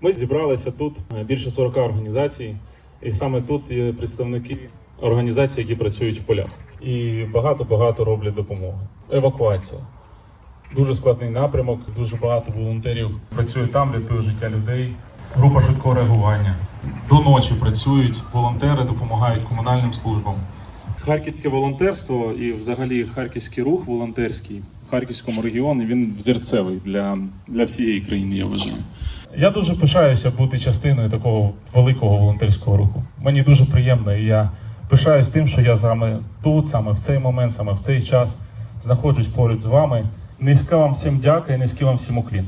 Ми зібралися тут е, більше 40 організацій, і саме тут є представники організацій, які працюють в полях. І багато-багато роблять допомоги. Евакуація. Дуже складний напрямок, дуже багато волонтерів працює там, рятує життя людей. Група швидкого реагування. До ночі працюють волонтери, допомагають комунальним службам. Харківське волонтерство і взагалі харківський рух волонтерський в Харківському регіоні він взірцевий для, для всієї країни, я вважаю. Я дуже пишаюся бути частиною такого великого волонтерського руху. Мені дуже приємно, і я пишаюсь тим, що я саме тут, саме в цей момент, саме в цей час знаходжусь поряд з вами. Низька вам всім дяка і низький вам всім уклін.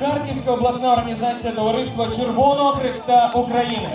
Харківська обласна організація Товариства Червоного Христа України.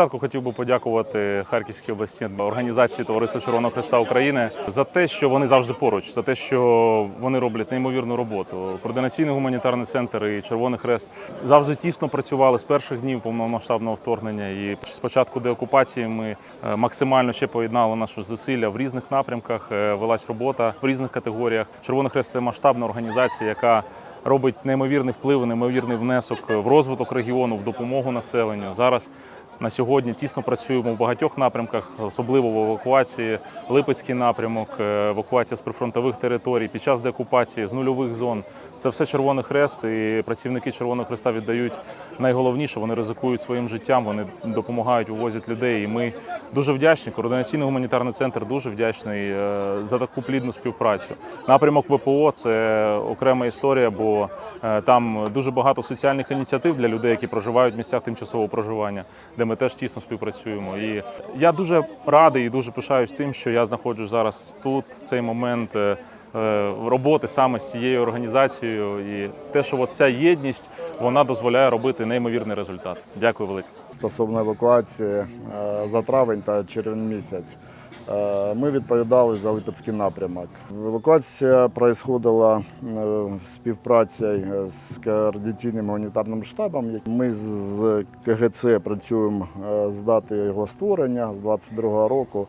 Спочатку хотів би подякувати Харківській обласній організації Товариства Червоного Христа України за те, що вони завжди поруч, за те, що вони роблять неймовірну роботу. Координаційний гуманітарний центр і Червоний Хрест завжди тісно працювали з перших днів повномасштабного вторгнення. І з початку деокупації ми е, максимально ще поєднали наші зусилля в різних напрямках. е, Велась робота в різних категоріях. Червоний Хрест це масштабна організація, яка робить неймовірний вплив, неймовірний внесок в розвиток регіону, в допомогу населенню. Зараз на сьогодні тісно працюємо в багатьох напрямках, особливо в евакуації. Липецький напрямок, е, евакуація з прифронтових територій під час деокупації з нульових зон. Це все Червоний Хрест, і працівники Червоного Хреста віддають найголовніше. Вони ризикують своїм життям, вони допомагають, увозять людей. І ми дуже вдячні. Координаційний гуманітарний центр дуже вдячний е, за таку плідну співпрацю. Напрямок ВПО це окрема історія, бо е, там дуже багато соціальних ініціатив для людей, які проживають в місцях тимчасового проживання, де ми теж тісно співпрацюємо. І я дуже радий і дуже пишаюсь тим, що я знаходжусь зараз тут, в цей момент. Е, Роботи саме з цією організацією, і те, що ця єдність вона дозволяє робити неймовірний результат. Дякую велике. стосовно евакуації е, за травень та червень місяць. Е, Ми відповідали за Липецький напрямок. Евакуація проходила в співпраці з координаційним гуманітарним штабом. Ми з КГЦ працюємо з дати його створення з 22 року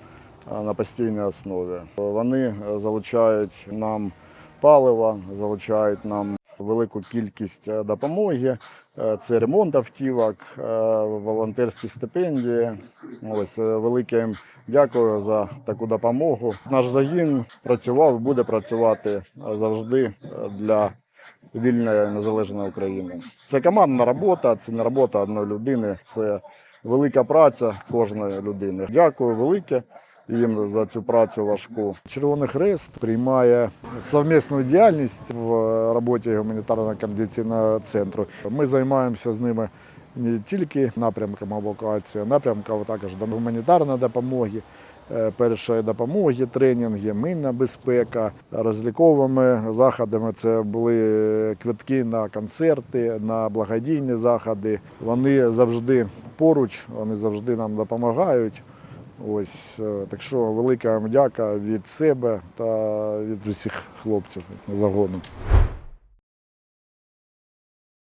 на постійній основі. Вони е, залучають нам паливо, залучають нам велику кількість е, допомоги. Е, Це ремонт автівок, е, волонтерські стипендії. Ось е, велике їм дякую за таку допомогу. Наш загін працював і буде працювати е, завжди е, для вільної незалежної України. Це командна робота, це не робота одної людини, це велика праця кожної людини. Дякую велике їм за цю працю важку. Червоний Хрест приймає совмісну діяльність в роботі гуманітарного координаційного центру. Ми займаємося з ними не тільки напрямком евакуації, а напрямком також до гуманітарної допомоги. е, Першої допомоги, тренінги, мінна безпека, розліковими заходами. Це були квитки на концерти, на благодійні заходи. Вони завжди поруч, вони завжди нам допомагають. Ось е, так що велика дяка від себе та від усіх хлопців загону.